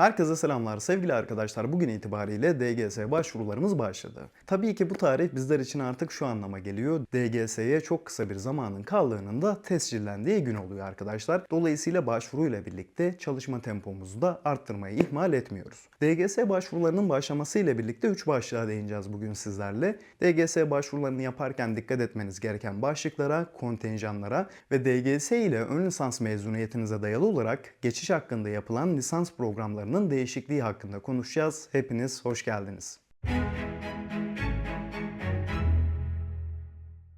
Herkese selamlar sevgili arkadaşlar. Bugün itibariyle DGS başvurularımız başladı. Tabii ki bu tarih bizler için artık şu anlama geliyor. DGS'ye çok kısa bir zamanın kaldığının da tescillendiği gün oluyor arkadaşlar. Dolayısıyla başvuruyla birlikte çalışma tempomuzu da arttırmayı ihmal etmiyoruz. DGS başvurularının başlamasıyla birlikte 3 başlığa değineceğiz bugün sizlerle. DGS başvurularını yaparken dikkat etmeniz gereken başlıklara, kontenjanlara ve DGS ile ön lisans mezuniyetinize dayalı olarak geçiş hakkında yapılan lisans programlarının değişikliği hakkında konuşacağız. Hepiniz hoş geldiniz.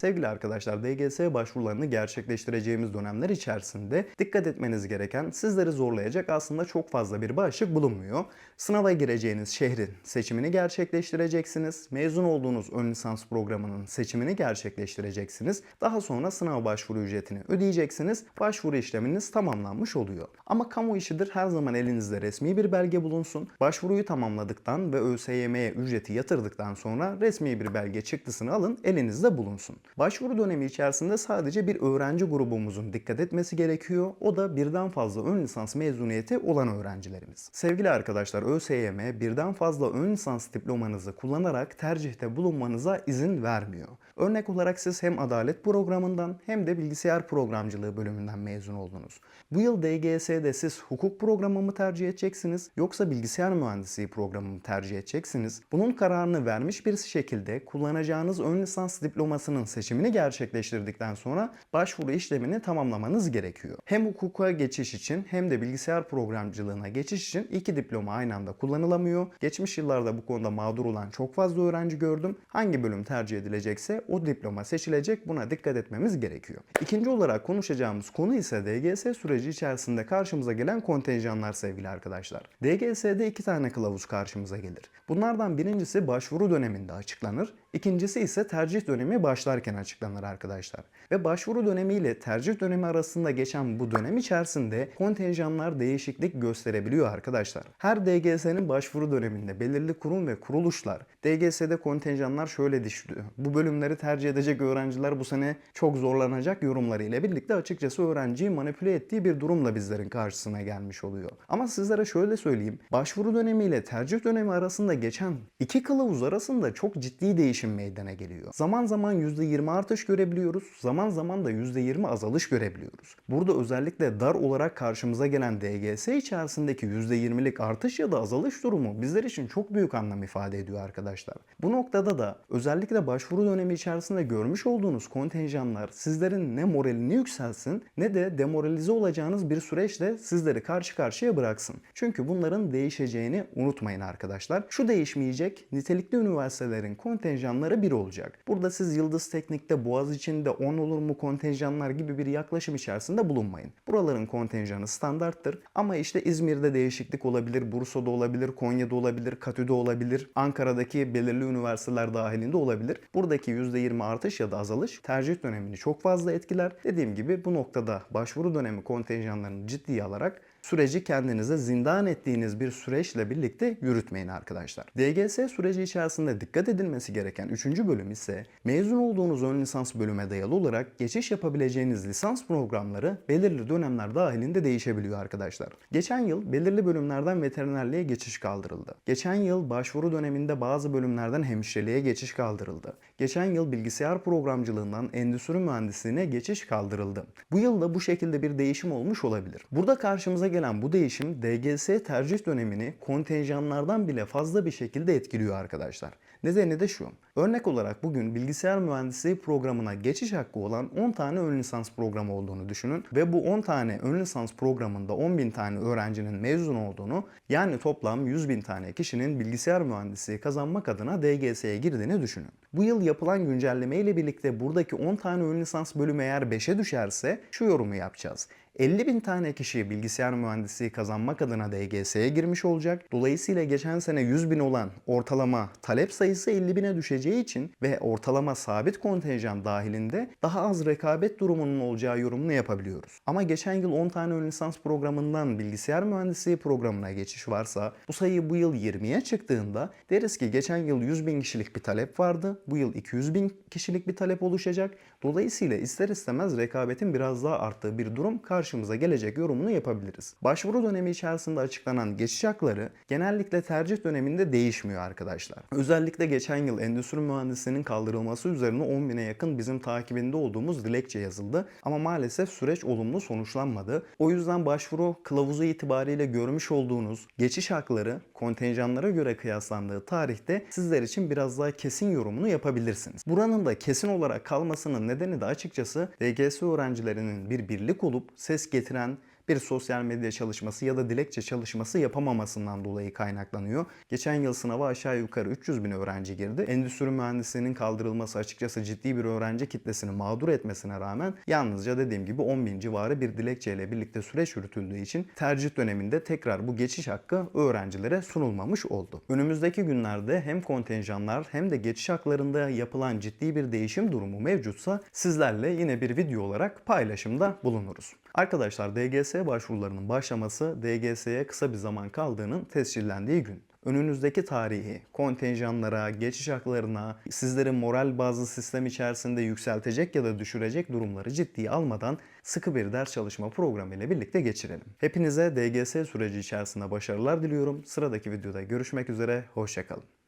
Sevgili arkadaşlar, DGS başvurularını gerçekleştireceğimiz dönemler içerisinde dikkat etmeniz gereken, sizleri zorlayacak aslında çok fazla bir başlık bulunmuyor. Sınava gireceğiniz şehrin seçimini gerçekleştireceksiniz. Mezun olduğunuz ön lisans programının seçimini gerçekleştireceksiniz. Daha sonra sınav başvuru ücretini ödeyeceksiniz. Başvuru işleminiz tamamlanmış oluyor. Ama kamu işidir her zaman elinizde resmi bir belge bulunsun. Başvuruyu tamamladıktan ve ÖSYM'ye ücreti yatırdıktan sonra resmi bir belge çıktısını alın elinizde bulunsun. Başvuru dönemi içerisinde sadece bir öğrenci grubumuzun dikkat etmesi gerekiyor. O da birden fazla ön lisans mezuniyeti olan öğrencilerimiz. Sevgili arkadaşlar ÖSYM birden fazla ön lisans diplomanızı kullanarak tercihte bulunmanıza izin vermiyor. Örnek olarak siz hem adalet programından hem de bilgisayar programcılığı bölümünden mezun oldunuz. Bu yıl DGS'de siz hukuk programı mı tercih edeceksiniz yoksa bilgisayar mühendisliği programı mı tercih edeceksiniz? Bunun kararını vermiş bir şekilde kullanacağınız ön lisans diplomasının seçimini gerçekleştirdikten sonra başvuru işlemini tamamlamanız gerekiyor. Hem hukuka geçiş için hem de bilgisayar programcılığına geçiş için iki diploma aynı anda kullanılamıyor. Geçmiş yıllarda bu konuda mağdur olan çok fazla öğrenci gördüm. Hangi bölüm tercih edilecekse o diploma seçilecek. Buna dikkat etmemiz gerekiyor. İkinci olarak konuşacağımız konu ise DGS süreci içerisinde karşımıza gelen kontenjanlar sevgili arkadaşlar. DGS'de iki tane kılavuz karşımıza gelir. Bunlardan birincisi başvuru döneminde açıklanır. İkincisi ise tercih dönemi başlarken açıklanır arkadaşlar. Ve başvuru dönemi ile tercih dönemi arasında geçen bu dönem içerisinde kontenjanlar değişiklik gösterebiliyor arkadaşlar. Her DGS'nin başvuru döneminde belirli kurum ve kuruluşlar DGS'de kontenjanlar şöyle düştü. Bu bölümleri tercih edecek öğrenciler bu sene çok zorlanacak yorumları ile birlikte açıkçası öğrenciyi manipüle ettiği bir durumla bizlerin karşısına gelmiş oluyor. Ama sizlere şöyle söyleyeyim. Başvuru dönemi ile tercih dönemi arasında geçen iki kılavuz arasında çok ciddi değişim meydana geliyor. Zaman zaman %20 artış görebiliyoruz. Zaman zaman da %20 azalış görebiliyoruz. Burada özellikle dar olarak karşımıza gelen DGS içerisindeki %20'lik artış ya da azalış durumu bizler için çok büyük anlam ifade ediyor arkadaşlar. Bu noktada da özellikle başvuru dönemi içerisinde görmüş olduğunuz kontenjanlar sizlerin ne moralini yükselsin ne de demoralize olacağınız bir süreçle sizleri karşı karşıya bıraksın. Çünkü bunların değişeceğini unutmayın arkadaşlar. Şu değişmeyecek, nitelikli üniversitelerin kontenjanları bir olacak. Burada siz Yıldız Teknik'te Boğaz içinde 10 olur mu kontenjanlar gibi bir yaklaşım içerisinde bulunmayın. Buraların kontenjanı standarttır ama işte İzmir'de değişiklik olabilir, Bursa'da olabilir, Konya'da olabilir, Katü'de olabilir, Ankara'daki belirli üniversiteler dahilinde olabilir. Buradaki %20 artış ya da azalış tercih dönemini çok fazla etkiler. Dediğim gibi bu noktada başvuru dönemi kontenjanlarını ciddiye alarak süreci kendinize zindan ettiğiniz bir süreçle birlikte yürütmeyin arkadaşlar. DGS süreci içerisinde dikkat edilmesi gereken 3. bölüm ise mezun olduğunuz ön lisans bölüme dayalı olarak geçiş yapabileceğiniz lisans programları belirli dönemler dahilinde değişebiliyor arkadaşlar. Geçen yıl belirli bölümlerden veterinerliğe geçiş kaldırıldı. Geçen yıl başvuru döneminde bazı bölümlerden hemşireliğe geçiş kaldırıldı. Geçen yıl bilgisayar programcılığından endüstri mühendisliğine geçiş kaldırıldı. Bu yıl da bu şekilde bir değişim olmuş olabilir. Burada karşımıza gelen bu değişim DGS tercih dönemini kontenjanlardan bile fazla bir şekilde etkiliyor arkadaşlar. Nedeni de şu. Örnek olarak bugün bilgisayar mühendisliği programına geçiş hakkı olan 10 tane ön lisans programı olduğunu düşünün ve bu 10 tane ön lisans programında 10 bin tane öğrencinin mezun olduğunu yani toplam 100 bin tane kişinin bilgisayar mühendisliği kazanmak adına DGS'ye girdiğini düşünün. Bu yıl yapılan güncelleme ile birlikte buradaki 10 tane ön lisans bölümü eğer 5'e düşerse şu yorumu yapacağız. 50 bin tane kişi bilgisayar mühendisliği kazanmak adına DGS'ye girmiş olacak. Dolayısıyla geçen sene 100 bin olan ortalama talep sayısı 50 bine düşeceği için ve ortalama sabit kontenjan dahilinde daha az rekabet durumunun olacağı yorumunu yapabiliyoruz. Ama geçen yıl 10 tane ön lisans programından bilgisayar mühendisliği programına geçiş varsa bu sayı bu yıl 20'ye çıktığında deriz ki geçen yıl 100 bin kişilik bir talep vardı. Bu yıl 200 bin kişilik bir talep oluşacak. Dolayısıyla ister istemez rekabetin biraz daha arttığı bir durum karşımıza karşımıza gelecek yorumunu yapabiliriz. Başvuru dönemi içerisinde açıklanan geçiş hakları genellikle tercih döneminde değişmiyor arkadaşlar. Özellikle geçen yıl endüstri mühendisliğinin kaldırılması üzerine 10 bine yakın bizim takibinde olduğumuz dilekçe yazıldı. Ama maalesef süreç olumlu sonuçlanmadı. O yüzden başvuru kılavuzu itibariyle görmüş olduğunuz geçiş hakları kontenjanlara göre kıyaslandığı tarihte sizler için biraz daha kesin yorumunu yapabilirsiniz. Buranın da kesin olarak kalmasının nedeni de açıkçası DGS öğrencilerinin bir birlik olup ses getiren bir sosyal medya çalışması ya da dilekçe çalışması yapamamasından dolayı kaynaklanıyor. Geçen yıl sınava aşağı yukarı 300 bin öğrenci girdi. Endüstri mühendisliğinin kaldırılması açıkçası ciddi bir öğrenci kitlesini mağdur etmesine rağmen yalnızca dediğim gibi 10 bin civarı bir dilekçeyle birlikte süreç yürütüldüğü için tercih döneminde tekrar bu geçiş hakkı öğrencilere sunulmamış oldu. Önümüzdeki günlerde hem kontenjanlar hem de geçiş haklarında yapılan ciddi bir değişim durumu mevcutsa sizlerle yine bir video olarak paylaşımda bulunuruz. Arkadaşlar DGS başvurularının başlaması DGS'ye kısa bir zaman kaldığının tescillendiği gün. Önünüzdeki tarihi, kontenjanlara, geçiş haklarına, sizleri moral bazlı sistem içerisinde yükseltecek ya da düşürecek durumları ciddiye almadan sıkı bir ders çalışma programı ile birlikte geçirelim. Hepinize DGS süreci içerisinde başarılar diliyorum. Sıradaki videoda görüşmek üzere, hoşçakalın.